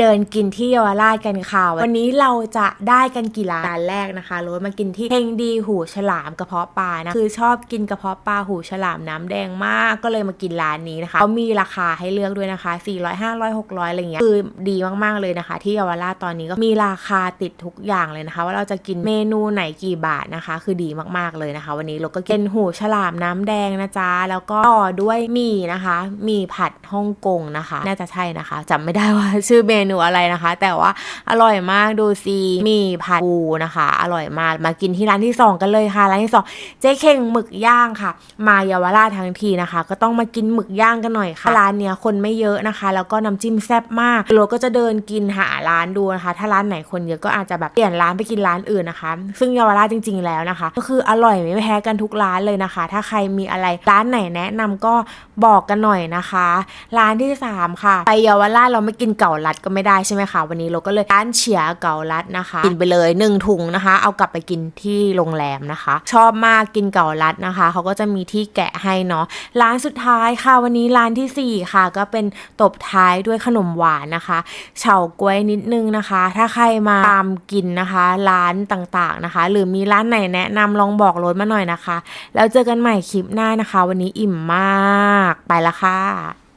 เดินกินที่เยาวราชกันค่ะ วันนี้เราจะได้กันกี่ร้านร้านแรกนะคะรถมากินที่เฮงดีหูฉลามกระเพาะปลานะคือชอบกินกระเพาะปลาหูฉลามน้ำแดงมากก็เลยมากินร้านนี้นะคะเขามีราคาให้เลือกด้วยนะคะ 400 500 600อะไรเงี้ยคือดีมากๆเลยนะคะ ที่เยาวราชตอนนี้ก็มีราคาติดทุกอย่างเลยนะคะ ว่าเราจะกินเมนูไหนกี่บาทนะคะ คือดีมากๆเลยนะคะ วันนี้เราก็กินหูฉลามน้ำแดงนะจ๊ะแล้วก็ต่อด้วยหมี่นะคะหมี่ผัดฮ่องกงนะคะ น่าจะใช่นะคะจำไม่ได้ว่าชื่อเมนูอะไรนะคะ แต่ว่าอร่อยมากดูซีมีผัดปูนะคะ อร่อยมากมากินที่ร้านที่สองกันเลยค่ะร้านที่สองเจ๊เข่งหมึกย่างค่ะ มาเยาวราชทั้งทีนะคะ ก็ต้องมากินหมึกย่างกันหน่อยค่ะร้านเนี้ยคนไม่เยอะนะคะ แล้วก็น้ำจิ้มแซ่บมากเราก็จะเดินกินหาร้านดูนะคะ ถ้าร้านไหนคนเยอะก็อาจจะแบบเปลี่ยนร้านไปกินร้านอื่นนะคะ ซึ่งเยาวราชจริง ๆแล้วนะคะ ก็คืออร่อยไม่แพ้กันทุกร้านเลยนะคะ ถ้าใครมีอะไรร้านไหนแนะนำก็บอกกันหน่อยนะคะ ร้านที่สามค่ะ ไปเยาวราชเราไม่กินเก่าลัดก็ไม่ได้ใช่ไหมคะวันนี้เราก็เลยร้านเฉียเกาลัดนะคะ กินไปเลยหนึ่งถุงนะคะ เอากลับไปกินที่โรงแรมนะคะ ชอบมากกินเกาลัดนะคะเขาก็จะมีที่แกะให้เนาะร้านสุดท้ายค่ะวันนี้ร้านที่สี่ค่ะ ก็เป็นตบท้ายด้วยขนมหวานนะคะเฉาก๊วยนิดนึงนะคะ ถ้าใครมาตามกินนะคะ ร้านต่างๆนะคะ หรือมีร้านไหนแนะนำลองบอกรถมาหน่อยนะคะ แล้วเจอกันใหม่คลิปหน้านะคะ วันนี้อิ่มมากไปละค่ะ